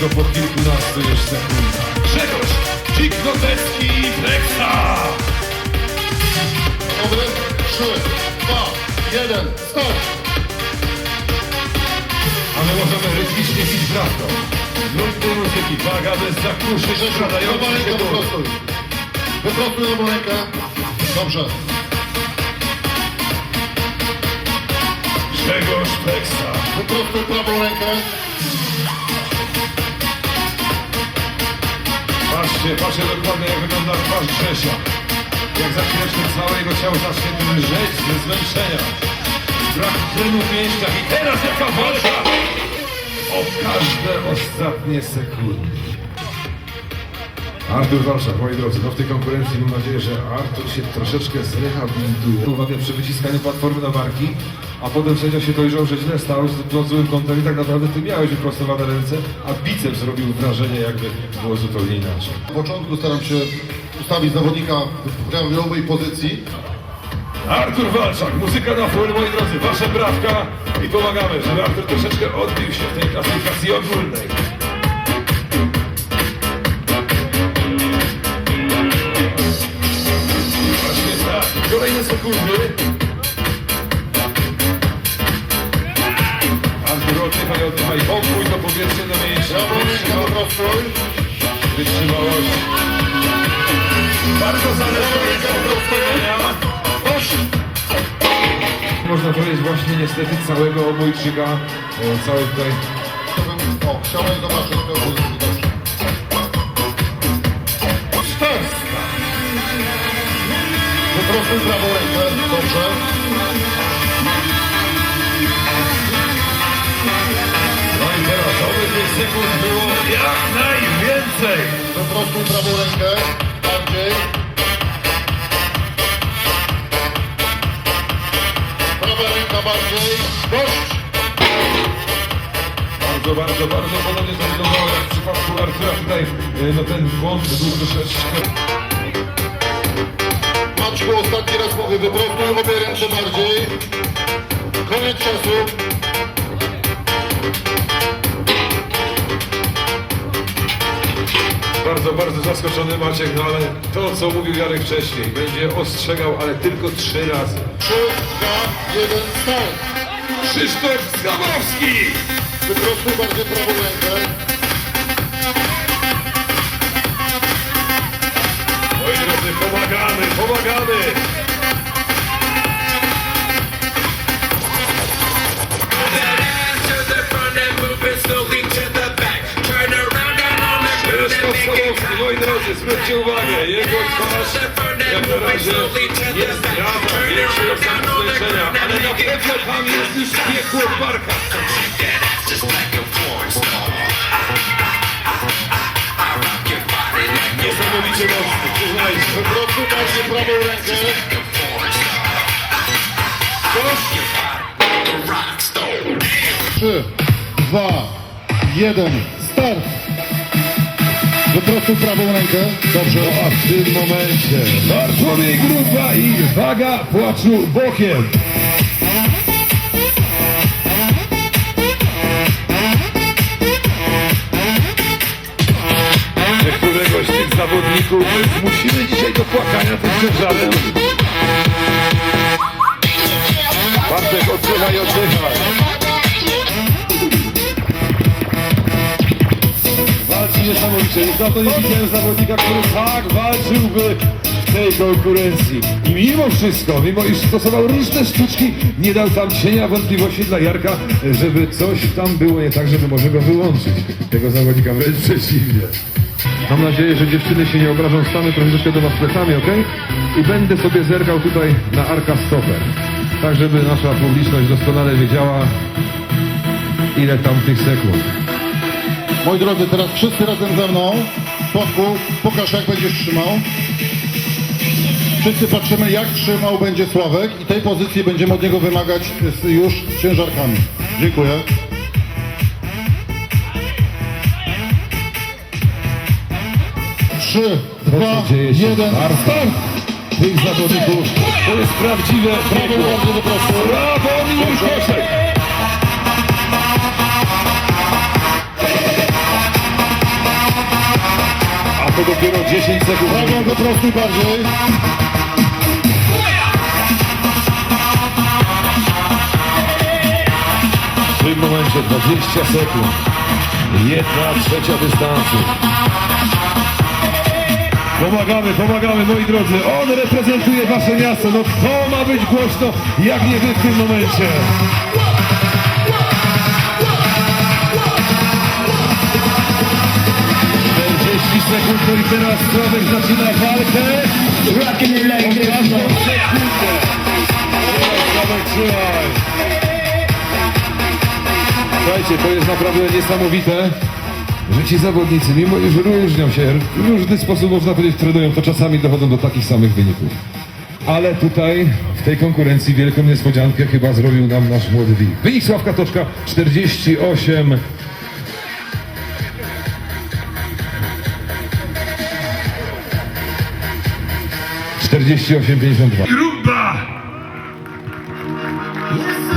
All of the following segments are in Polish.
to po kilkunastu już sekundach. Grzegorz Dzik Notecki i Flexa! Dobry? 3, 2, 1, start! A my możemy rytmicznie bić bratką. Lub do muzyki, waga bez zakruszeń, Lewa składający się do... wyprostuj. Wyprostuj lewą rękę. Dobrze. Grzegorz Flexa. Wyprostuj prawą rękę. Patrzcie, patrzcie dokładnie jak wygląda twarz Grzesia. Jak za chwileczkę całe jego ciało zacznie drżeć ze zmęczenia. Brak tlenu w mięśniach i teraz jaka walka! O każde ostatnie sekundy. Artur Walczak, moi drodzy, no w tej konkurencji mam nadzieję, że Artur się troszeczkę zrehabilituje. Uwaga przy wyciskaniu platformy na barki, a potem sędzia się dojrzał, że źle stał z złym kątem i tak naprawdę ty miałeś wyprostowane ręce, a biceps zrobił wrażenie jakby było zupełnie inaczej. Na początku staram się ustawić zawodnika w prawidłowej pozycji. Artur Walczak, muzyka na full, moi drodzy, wasze brawka i pomagamy, żeby Artur troszeczkę odbił się w tej klasyfikacji ogólnej. Kolejne sekundy. Artur, oddychaj, oddychaj, pokój to powietrze do mięśnia, Prawą rękę wytrzyma- wyprostuj. wytrzymałość. Bardzo zależy od rozpoczęcia. Można powiedzieć właśnie niestety całego obojczyka, e, cały tutaj O, chciałem zobaczyć tę Wyprostuj prawą rękę. Dobrze. No i teraz oby tych sekund było jak najwięcej. Wyprostuj prawą rękę. Bardziej. Prawa ręka bardziej. Dość. Bardzo, bardzo, bardzo podobnie to wyglądało jak w przypadku Artura tutaj, e, no ten błąd był troszeczkę. Maćku, ostatni raz mówię. Wyprostuj obie ręce bardziej. Koniec czasu. Bardzo, bardzo zaskoczony Maciek, no ale to co mówił Jarek wcześniej, będzie ostrzegał, ale tylko trzy razy. 3, 2, 1, start. Krzysztof Skabowski! Wyprostuj bardziej prawą rękę. Make it Skabowski, moi drodzy, zwróćcie uwagę, jego twarz jak na razie większej oznaki zmęczenia, ale na pewno tam jest już piekło w barkach. Przyznajcie. Wyprostuj bardziej prawą rękę. a porn star. A rock star. 3, 2, 1, start. Wyprostuj prawą rękę. Dobrze. A w tym momencie Bartłomiej Grupa i waga płaczu bokiem. Zawodników zmusimy dzisiaj do płakania tym ciężarem. Bartek, oddychaj, oddychaj. Walczy niesamowicie. Za to nie widziałem zawodnika, który tak walczyłby w tej konkurencji. I mimo wszystko, mimo iż stosował różne sztuczki, nie dał tam cienia wątpliwości dla Jarka, żeby coś tam było nie tak, żeby może go wyłączyć. Tego zawodnika wręcz przeciwnie. Mam nadzieję, że dziewczyny się nie obrażą, stanę troszeczkę do was plecami, ok? I będę sobie zerkał tutaj na Arka Stopper. Tak, żeby nasza publiczność doskonale wiedziała, ile tam tych sekund. Moi drodzy, teraz wszyscy razem ze mną. Spotku, pokaż jak będziesz trzymał. Wszyscy patrzymy jak trzymał będzie Sławek i tej pozycji będziemy od niego wymagać już z ciężarkami. Dziękuję. 3, 2, 1, start! Tych zawodników, to jest prawdziwe Brawo, bardzo po A to dopiero 10 sekund. Tak Brawo, po prostu bardziej. W tym momencie 20 sekund. Jedna trzecia dystansu. Pomagamy, pomagamy moi drodzy. On reprezentuje wasze miasto. No to ma być głośno, jak nie wy w tym momencie. Sekund, no i teraz Sławek zaczyna walkę. Rocking it like this. Sekundę. Sławek, trzymaj. Słuchajcie, to jest naprawdę niesamowite, że ci zawodnicy, mimo iż różnią się, w różny sposób można powiedzieć trenują, to czasami dochodzą do takich samych wyników. Ale tutaj w tej konkurencji wielką niespodziankę chyba zrobił nam nasz młody Wilk. Wynik Sławka Toczka 48 48-52. Gruba!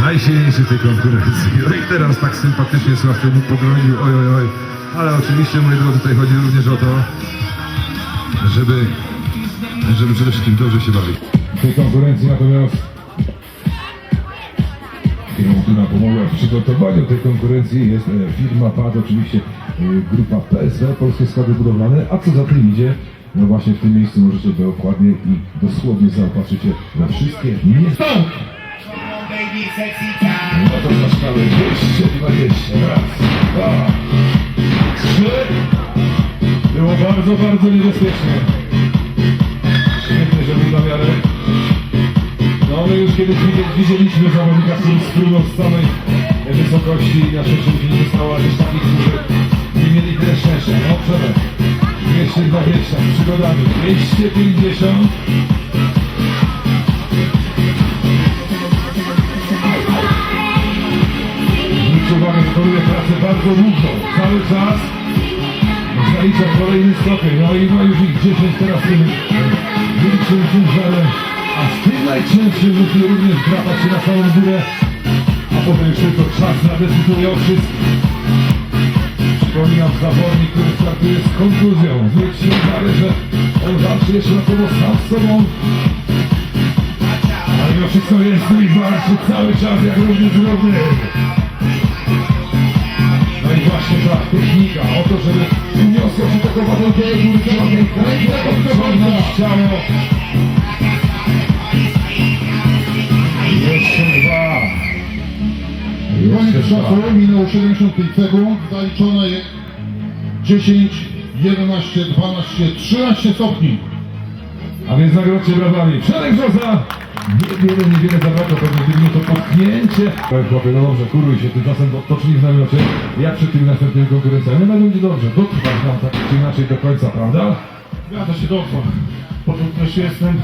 Najsilniejszy tej konkurencji. No i teraz tak sympatycznie Sławkę mu pogroził, oj, oj, oj. Ale oczywiście, moi drodzy, tutaj chodzi również o to, żeby, żeby przede wszystkim dobrze się bawić. W tej konkurencji natomiast firmą, która pomogła w przygotowaniu tej konkurencji jest e, firma PAD, oczywiście e, grupa PSW, Polskie Składy Budowlane, a co za tym idzie, no właśnie w tym miejscu możecie dokładnie i dosłownie zaopatrzyć się we wszystkie niestanki. No to na szkale 220. Raz, dwa, trzy. Było bardzo, bardzo niebezpiecznie. Świetnie, że był na miarę. No my już kiedyś widzi- widzieliśmy zawodnika, który spłynął z samej wysokości na szczęście nie stało, ale też takich, którzy nie mieli tyle szczęścia. No Przemek, 220 z przygodami, 250. pracę bardzo nudną. Cały czas zalicza kolejny stopień. No i ma już ich 10 teraz tym większym ciężarze. A z tym najcięższym musi również drapać się na samą górę. A potem już tylko czas zadecyduje o wszystkim. Przypominam zawodnik, który startuje z konkluzją. Zwróćcie uwagę, że on walczy jeszcze na pewno sam z sobą. Ale mimo wszystko jest walczy cały czas jak równy z. Technika, o to, żeby uniosła się taką trzeba tej kręgę podciągnąć ciało. Jeszcze dwa. Koniec czasu, minęło 75 sekund, zaliczone jest 10, 11, 12, 13 stopni. A więc nagrodźcie brawami. Przemek Brzoza! Niewiele, niewiele zabrakło, pewnie gdyby to potknięcie. Chłopie, no dobrze, kuruj się, tymczasem odpocznij w namiocie. Jak przy tym następnym konkurencji, ale no będzie dobrze, dotrwać nam tak czy inaczej do końca, prawda? Zgadza się dobrze. Po tym też jestem.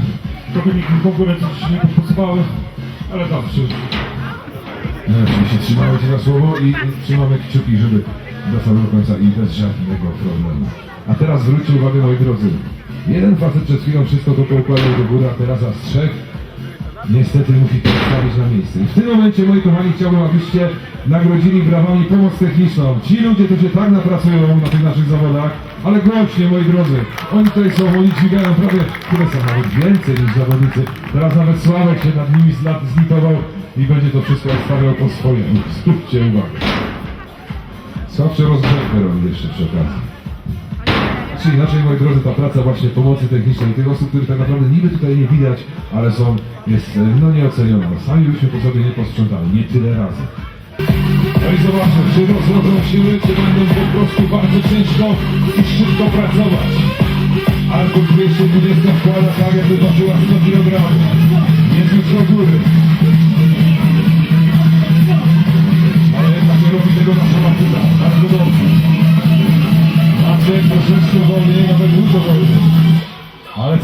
Trochę mi konkurencji nie podpasowały, ale dobrze. No oczywiście trzymamy Cię na słowo i trzymamy kciuki, żeby do końca i bez żadnego problemu. A teraz zwróćcie uwagę, moi drodzy. Jeden facet przed chwilą wszystko to poukładał do góry, a teraz aż trzech niestety musi to na miejsce. I w tym momencie, moi kochani, chciałbym, abyście nagrodzili brawami pomoc techniczną. Ci ludzie, którzy tak napracują na tych naszych zawodach, ale głośnie, moi drodzy. Oni tutaj są, oni dźwigają prawie, które są nawet więcej niż zawodnicy. Teraz nawet Sławek się nad nimi zlitował i będzie to wszystko odstawiał po swojemu. Zwróćcie uwagę. Słabsze rozgrzewkę robi jeszcze przy okazji. Czy inaczej, moi drodzy, ta praca właśnie pomocy technicznej tych osób, których tak naprawdę niby tutaj nie widać, ale są, jest e, no nieoceniona. Sami byśmy po sobie nie posprzątali, nie tyle razy. No i zobaczmy, czy rozrodzą siły, czy będą po prostu bardzo ciężko i szybko pracować. Albo 220 wkłada tak, jakby ważyła 100 kg. Nie do góry.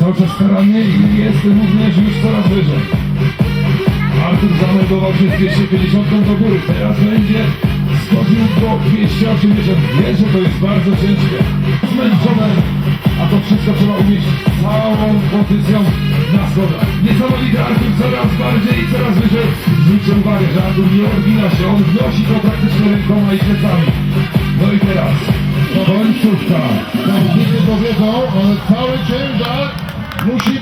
Cały czas starannie i jest również już coraz wyżej. Artur zameldował się z 250 do góry. Teraz będzie schodził po 280. Wie, że to jest bardzo ciężkie. Zmęczone. A to wszystko trzeba umieścić całą kondycją na schodach. Niesamowity Artur coraz bardziej i coraz wyżej. Zwróćcie uwagę, że Artur nie odbina się. On wnosi to praktycznie rękoma i plecami. No i teraz Końcówka. Zawodnicy to wiedzą, ale cały musi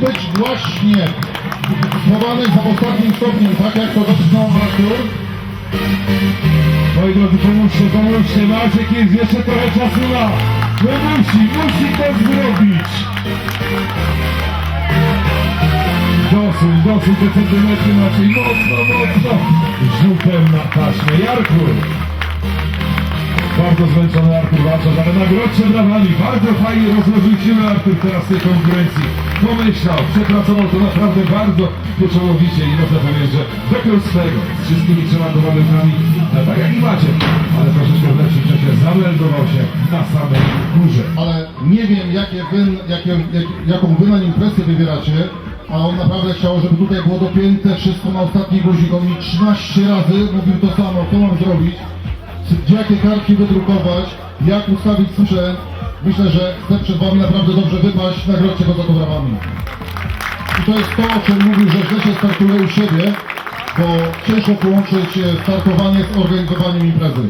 być właśnie schowany za ostatnim stopniem, tak jak to dotknął Artur. Moi drodzy, pomóżcie, pomóżcie. Maciek jest jeszcze trochę czasu na. No musi, musi to zrobić. Dosyć, dosyć te centymetry Maciej. Mocno, mocno. Rzutem na taśmę. Jarku. Bardzo zmęczony Artur Walczak, ale nagrodźcie brawami. Bardzo fajnie rozłożył siły Artur teraz tej konkurencji. Pomyślał, przepracował to naprawdę bardzo pieczołowicie i można powiedzieć, że dopiął swego z wszystkimi trzema towarzystami, no tak jak i macie, ale troszeczkę w lepszym czasie zameldował się na samej górze. ale nie wiem jakie wy, jakie, jak, jaką wy na nim presję wywieracie, a on naprawdę chciał, żeby tutaj było dopięte wszystko na ostatni guzik. On mi 13 razy mówił to samo, co mam zrobić, gdzie jakie kartki wydrukować, jak ustawić sprzęt. Myślę, że chce przed wami naprawdę dobrze wypaść, nagrodźcie go za to brawami. I to jest to, o czym mówił, że źle się startuje u siebie, bo ciężko połączyć e, startowanie z organizowaniem imprezy.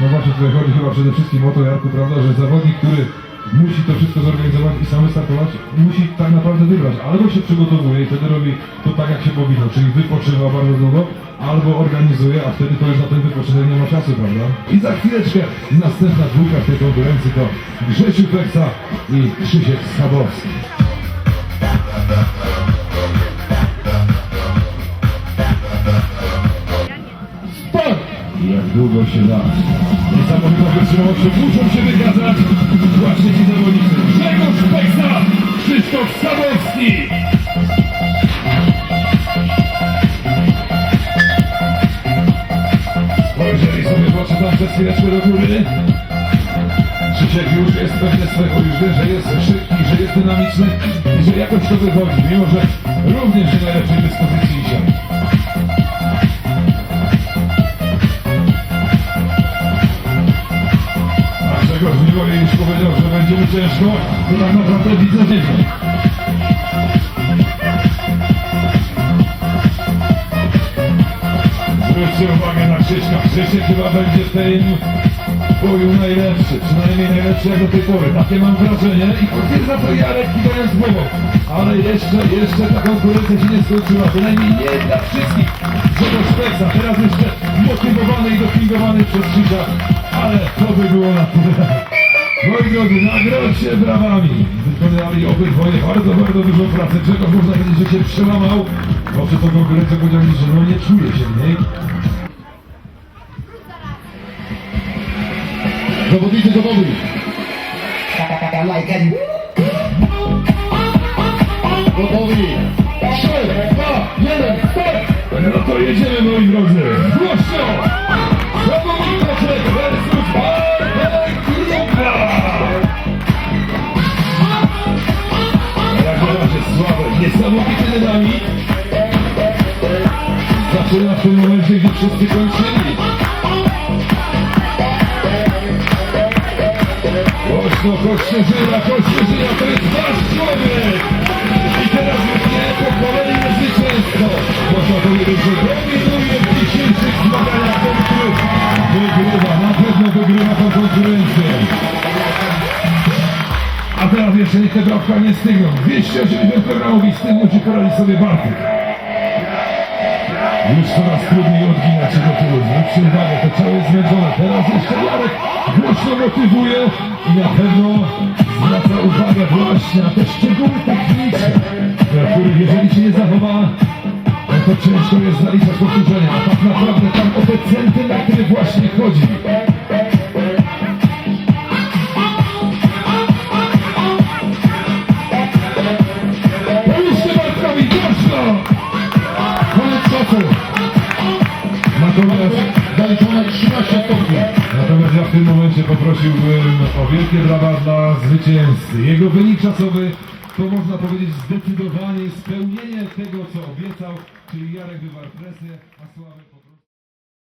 No właśnie tutaj chodzi chyba przede wszystkim o to, Jarku, prawda, że zawodnik, który musi to wszystko zorganizować i sam startować, musi tak naprawdę wybrać. Albo się przygotowuje i wtedy robi to tak, jak się powinno, czyli wypoczywa bardzo długo, albo organizuje, a wtedy to już na ten wypoczynek nie ma czasu, prawda? I za chwileczkę następna dwójka w tej konkurencji to Grzesiu Peksa i Krzysiek Schabowski. Jak długo się da. Niesamowitą wytrzymałością muszą się wykazać właśnie ci zawodnicy. Grzegorz Peksa, Krzysztof Sabowski. Spojrzeli sobie w oczy tam przez chwileczkę do góry. Krzysiek już jest pewny swego, już wie, że jest szybki, że jest dynamiczny i że jakoś to wychodzi, mimo że również w najlepszej dyspozycji już powiedział, że będzie ciężko, to tak naprawdę widzę nie Zwróćcie uwagę na Krzyśka. Krzysiek chyba będzie w tym boju najlepszy, przynajmniej najlepszy jak do tej pory. Takie mam wrażenie i potwierdza to Jarek kidając głową. Ale jeszcze, jeszcze ta konkurencja się nie skończyła, bynajmniej nie dla wszystkich. Grzegorz Peksa, teraz jeszcze motywowany i dopingowany przez Krzysia, ale to by było na tyle. Drodzy, nagrodźcie brawami. Wykonali obydwoje bardzo, bardzo dużą pracę. Grzegorz można powiedzieć, że się przełamał. Bo przy tą konkurencją powiedział mi, że no nie czuje się w niej. Zawodnicy gotowi. Gotowi. 3, 2, 1, start! No to jedziemy moi drodzy. Głośno! Wygrywa tą konkurencję. A teraz jeszcze niech te brawka nie stygną. 280 kg i z tym musi poradzić sobie Bartek. Już coraz trudniej odginać się do tyłu. Zwróćcie uwagę, to ciało jest zmęczone. Teraz jeszcze Jarek głośno motywuje i na pewno zwraca uwagę właśnie na te szczegóły techniczne, na których jeżeli się nie zachowa, no to ciężko jest zaliczać powtórzenia. A tak naprawdę tam o te centymetry właśnie chodzi. Ja w tym momencie poprosiłbym o wielkie brawa dla zwycięzcy. Jego wynik czasowy to można powiedzieć zdecydowanie spełnienie tego, co obiecał, czyli Jarek wywarł presję.